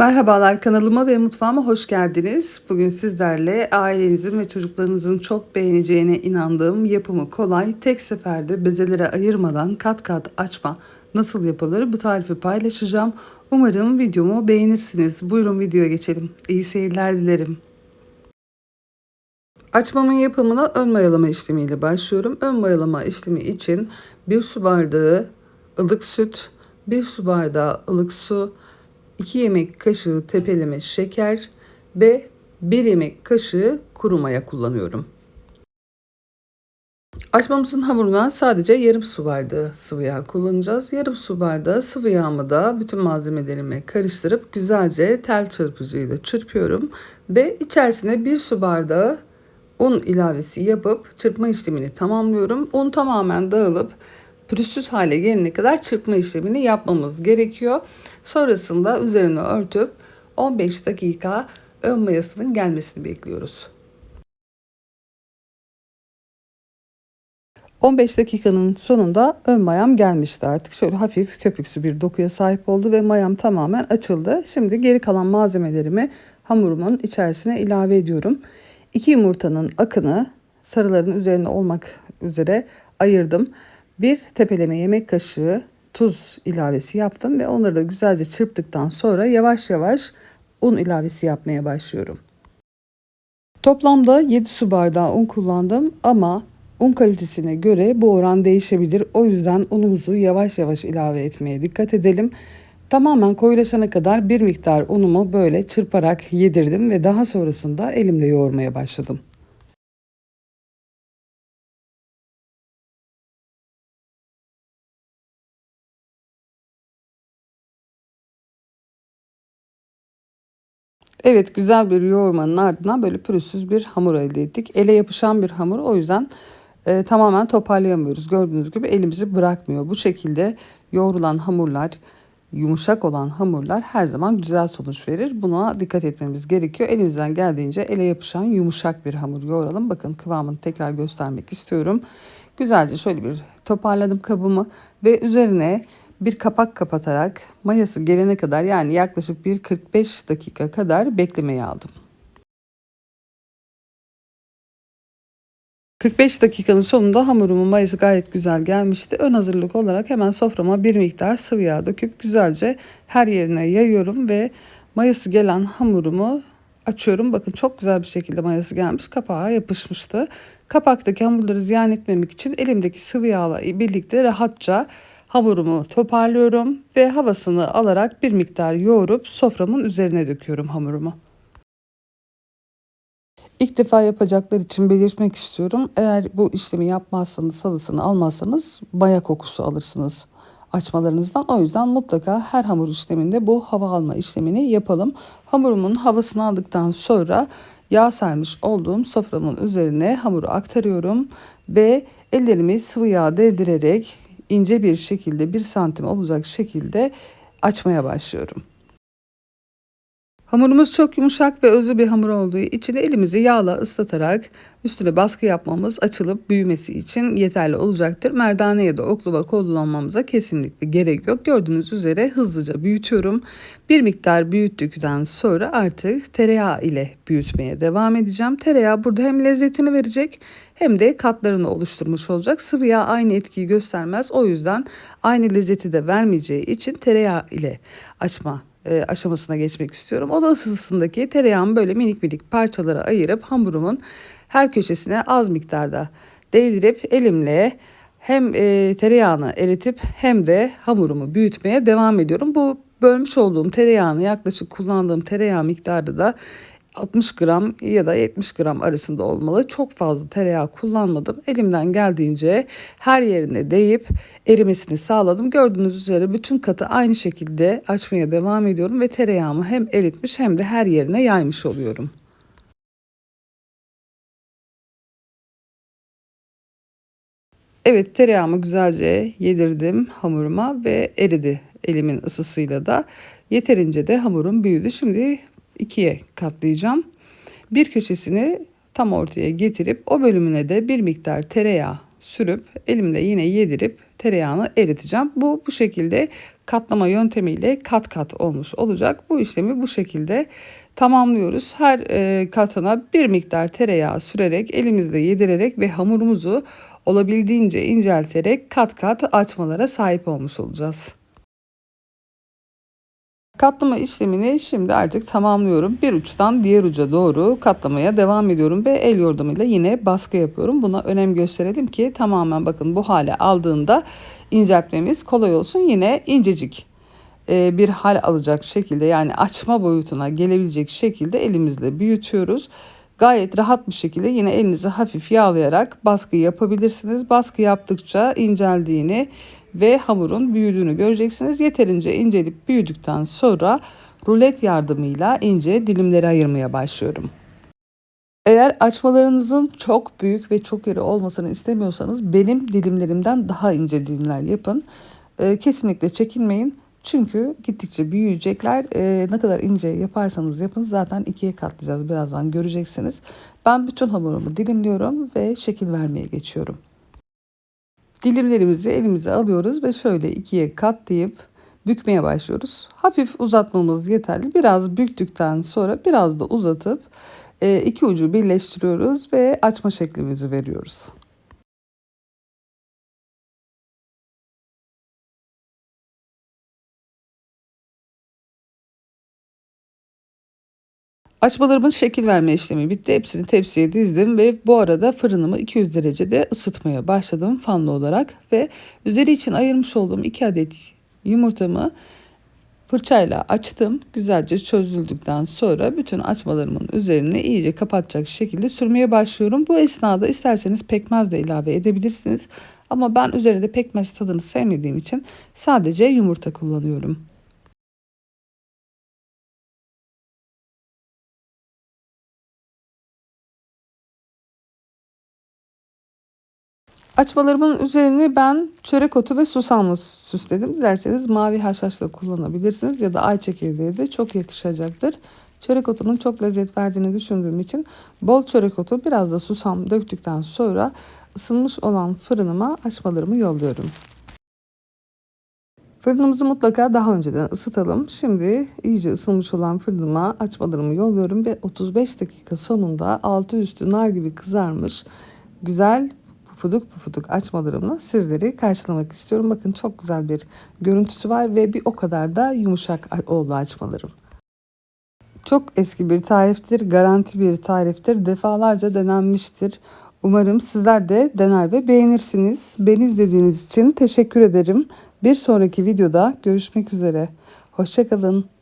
Merhabalar kanalıma ve mutfağıma hoş geldiniz. Bugün sizlerle ailenizin ve çocuklarınızın çok beğeneceğine inandığım yapımı kolay, tek seferde bezelere ayırmadan kat kat açma nasıl yapılır bu tarifi paylaşacağım. Umarım videomu beğenirsiniz. Buyurun videoya geçelim. İyi seyirler dilerim. Açmamın yapımına ön mayalama işlemiyle başlıyorum. Ön mayalama işlemi için 1 su bardağı ılık süt, 1 su bardağı ılık su, 2 yemek kaşığı tepeleme şeker ve 1 yemek kaşığı kuru maya kullanıyorum. Açmamızın hamuruna sadece yarım su bardağı sıvı yağ kullanacağız. Yarım su bardağı sıvı yağımı da bütün malzemelerimi karıştırıp güzelce tel çırpıcıyla çırpıyorum. Ve içerisine bir su bardağı un ilavesi yapıp çırpma işlemini tamamlıyorum. Un tamamen dağılıp pürüzsüz hale gelene kadar çırpma işlemini yapmamız gerekiyor. Sonrasında üzerine örtüp 15 dakika ön mayasının gelmesini bekliyoruz. 15 dakikanın sonunda ön mayam gelmişti artık. Şöyle hafif köpüksü bir dokuya sahip oldu ve mayam tamamen açıldı. Şimdi geri kalan malzemelerimi hamurumun içerisine ilave ediyorum. 2 yumurtanın akını sarıların üzerine olmak üzere ayırdım. Bir tepeleme yemek kaşığı tuz ilavesi yaptım ve onları da güzelce çırptıktan sonra yavaş yavaş un ilavesi yapmaya başlıyorum. Toplamda 7 su bardağı un kullandım ama un kalitesine göre bu oran değişebilir. O yüzden unumuzu yavaş yavaş ilave etmeye dikkat edelim. Tamamen koyulaşana kadar bir miktar unumu böyle çırparak yedirdim ve daha sonrasında elimle yoğurmaya başladım. Evet güzel bir yoğurmanın ardından böyle pürüzsüz bir hamur elde ettik. Ele yapışan bir hamur o yüzden e, tamamen toparlayamıyoruz. Gördüğünüz gibi elimizi bırakmıyor. Bu şekilde yoğrulan hamurlar, yumuşak olan hamurlar her zaman güzel sonuç verir. Buna dikkat etmemiz gerekiyor. Elinizden geldiğince ele yapışan yumuşak bir hamur yoğuralım. Bakın kıvamını tekrar göstermek istiyorum. Güzelce şöyle bir toparladım kabımı ve üzerine bir kapak kapatarak mayası gelene kadar yani yaklaşık bir 45 dakika kadar beklemeye aldım. 45 dakikanın sonunda hamurumun mayası gayet güzel gelmişti. Ön hazırlık olarak hemen soframa bir miktar sıvı yağ döküp güzelce her yerine yayıyorum ve mayası gelen hamurumu açıyorum. Bakın çok güzel bir şekilde mayası gelmiş. Kapağa yapışmıştı. Kapaktaki hamurları ziyan etmemek için elimdeki sıvı yağla birlikte rahatça Hamurumu toparlıyorum ve havasını alarak bir miktar yoğurup soframın üzerine döküyorum hamurumu. İlk defa yapacaklar için belirtmek istiyorum. Eğer bu işlemi yapmazsanız, salısını almazsanız baya kokusu alırsınız açmalarınızdan. O yüzden mutlaka her hamur işleminde bu hava alma işlemini yapalım. Hamurumun havasını aldıktan sonra yağ sermiş olduğum soframın üzerine hamuru aktarıyorum ve ellerimi sıvı yağ değdirerek ince bir şekilde bir santim olacak şekilde açmaya başlıyorum. Hamurumuz çok yumuşak ve özlü bir hamur olduğu için elimizi yağla ıslatarak üstüne baskı yapmamız açılıp büyümesi için yeterli olacaktır. Merdane ya da oklava kullanmamıza kesinlikle gerek yok. Gördüğünüz üzere hızlıca büyütüyorum. Bir miktar büyüttükten sonra artık tereyağı ile büyütmeye devam edeceğim. Tereyağı burada hem lezzetini verecek hem de katlarını oluşturmuş olacak. Sıvı yağ aynı etkiyi göstermez. O yüzden aynı lezzeti de vermeyeceği için tereyağı ile açma e, aşamasına geçmek istiyorum. Oda ısısındaki tereyağımı böyle minik minik parçalara ayırıp hamurumun her köşesine az miktarda değdirip elimle hem e, tereyağını eritip hem de hamurumu büyütmeye devam ediyorum. Bu bölmüş olduğum tereyağını yaklaşık kullandığım tereyağı miktarı da 60 gram ya da 70 gram arasında olmalı. Çok fazla tereyağı kullanmadım. Elimden geldiğince her yerine değip erimesini sağladım. Gördüğünüz üzere bütün katı aynı şekilde açmaya devam ediyorum ve tereyağımı hem eritmiş hem de her yerine yaymış oluyorum. Evet tereyağımı güzelce yedirdim hamuruma ve eridi elimin ısısıyla da. Yeterince de hamurum büyüdü. Şimdi ikiye katlayacağım. Bir köşesini tam ortaya getirip o bölümüne de bir miktar tereyağı sürüp elimle yine yedirip tereyağını eriteceğim. Bu bu şekilde katlama yöntemiyle kat kat olmuş olacak. Bu işlemi bu şekilde tamamlıyoruz. Her e, katına bir miktar tereyağı sürerek elimizle yedirerek ve hamurumuzu olabildiğince incelterek kat kat açmalara sahip olmuş olacağız. Katlama işlemini şimdi artık tamamlıyorum. Bir uçtan diğer uca doğru katlamaya devam ediyorum ve el yordamıyla yine baskı yapıyorum. Buna önem gösterelim ki tamamen bakın bu hale aldığında inceltmemiz kolay olsun. Yine incecik e, bir hal alacak şekilde yani açma boyutuna gelebilecek şekilde elimizle büyütüyoruz. Gayet rahat bir şekilde yine elinizi hafif yağlayarak baskı yapabilirsiniz. Baskı yaptıkça inceldiğini ve hamurun büyüdüğünü göreceksiniz. Yeterince incelip büyüdükten sonra rulet yardımıyla ince dilimlere ayırmaya başlıyorum. Eğer açmalarınızın çok büyük ve çok iri olmasını istemiyorsanız benim dilimlerimden daha ince dilimler yapın. Ee, kesinlikle çekinmeyin. Çünkü gittikçe büyüyecekler. Ee, ne kadar ince yaparsanız yapın zaten ikiye katlayacağız birazdan göreceksiniz. Ben bütün hamurumu dilimliyorum ve şekil vermeye geçiyorum. Dilimlerimizi elimize alıyoruz ve şöyle ikiye katlayıp bükmeye başlıyoruz. Hafif uzatmamız yeterli. Biraz büktükten sonra biraz da uzatıp e, iki ucu birleştiriyoruz ve açma şeklimizi veriyoruz. Açmalarımın şekil verme işlemi bitti. Hepsini tepsiye dizdim ve bu arada fırınımı 200 derecede ısıtmaya başladım fanlı olarak ve üzeri için ayırmış olduğum 2 adet yumurtamı fırçayla açtım. Güzelce çözüldükten sonra bütün açmalarımın üzerine iyice kapatacak şekilde sürmeye başlıyorum. Bu esnada isterseniz pekmez de ilave edebilirsiniz. Ama ben üzerinde pekmez tadını sevmediğim için sadece yumurta kullanıyorum. Açmalarımın üzerini ben çörek otu ve susamla süsledim. Dilerseniz mavi haşhaş da kullanabilirsiniz ya da ay çekirdeği de çok yakışacaktır. Çörek otunun çok lezzet verdiğini düşündüğüm için bol çörek otu biraz da susam döktükten sonra ısınmış olan fırınıma açmalarımı yolluyorum. Fırınımızı mutlaka daha önceden ısıtalım. Şimdi iyice ısınmış olan fırınıma açmalarımı yolluyorum ve 35 dakika sonunda altı üstü nar gibi kızarmış güzel pufuduk pufuduk açmalarımla sizleri karşılamak istiyorum. Bakın çok güzel bir görüntüsü var ve bir o kadar da yumuşak oldu açmalarım. Çok eski bir tariftir, garanti bir tariftir. Defalarca denenmiştir. Umarım sizler de dener ve beğenirsiniz. Beni izlediğiniz için teşekkür ederim. Bir sonraki videoda görüşmek üzere. Hoşçakalın.